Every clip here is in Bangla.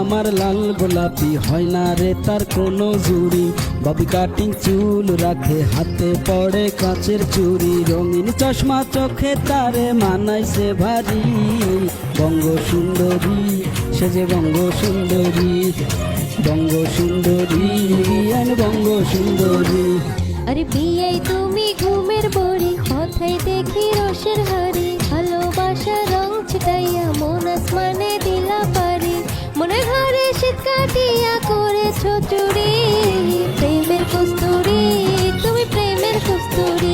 আমার লাল গোলাপি হয় না রে তার কোনো জুড়ি। ববি কাটিং চুল রাখে, হাতে পড়ে কাচের চুরি রঙিন চশমা চোখে তারে মানাইছে ভারী। বঙ্গ সুন্দরী, সে যে বঙ্গ সুন্দরী। বঙ্গ সুন্দরী বঙ্গ সুন্দরী। আরে বিয়ে তুমি ঘুমের বড়ি কথাই দেখি রসের হাড়ি। ভালোবাসা রং ছিটাইয়া মন আসমানে মনে ঘরে শীত কাটিয়া করেছ চুরি প্রেমের কস্তুরি তুমি প্রেমের কস্তুরি।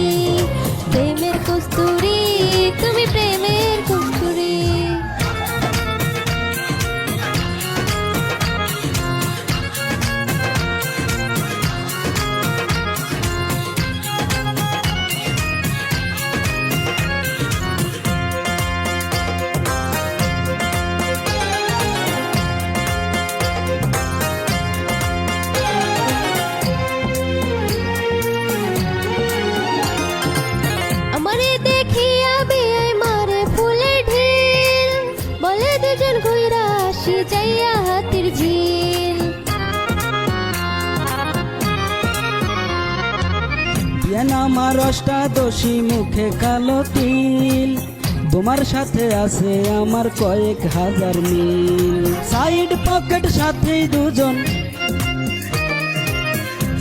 ডিয়ান আমার অষ্টাদশী মুখে কালো তিল? তোমার সাথে আছে আমার কয়েক হাজার মিল। সাইড পকেট সাথেই দুজন।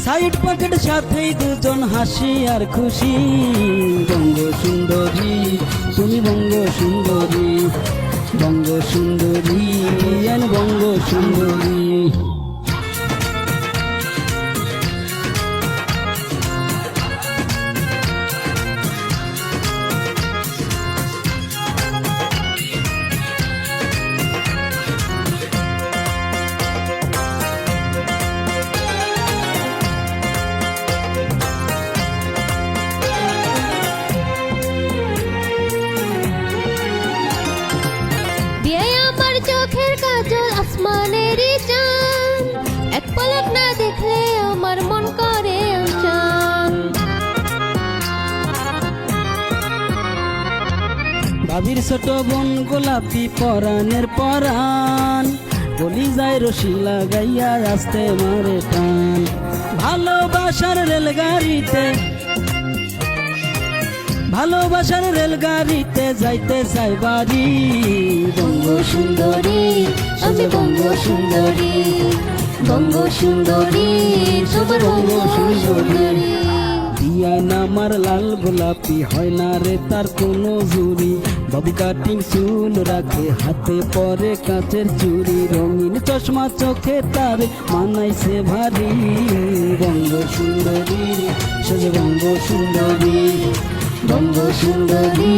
সাইড পকেট সাথেই দুজন হাসি আর খুশি। বঙ্গ সুন্দরী, তুমি বঙ্গ সুন্দরী। বঙ্গ সুন্দরী বঙ্গ সুন্দরী। আসমানেরই চান। এক পলক না দেখলে আমার মন করে ভাবির ছোট বোন গোলাপি পরানের পরান বলি যায় রশি লাগাইয়া আসতে মারে টান। ভালোবাসার রেলগাড়িতে ভালোবাসার রেলগাড়িতে যাইতে চাই বাড়ি। বঙ্গ সুন্দরী আমি বঙ্গ সুন্দরী। বঙ্গ সুন্দরী তোমার বঙ্গ সুন্দরী। দিয়ান আমার লাল গোলাপি হয় না রে তার কোনো জুড়ি। ববি কাটিং চুল রাখে হাতে পরে কাঁচের চুড়ি। রঙিন চশমা চোখে তার মানাইছে ভারী। বঙ্গ সুন্দরী সুন্দরী বঙ্গ সুন্দরী। বঙ্গ সুন্দরী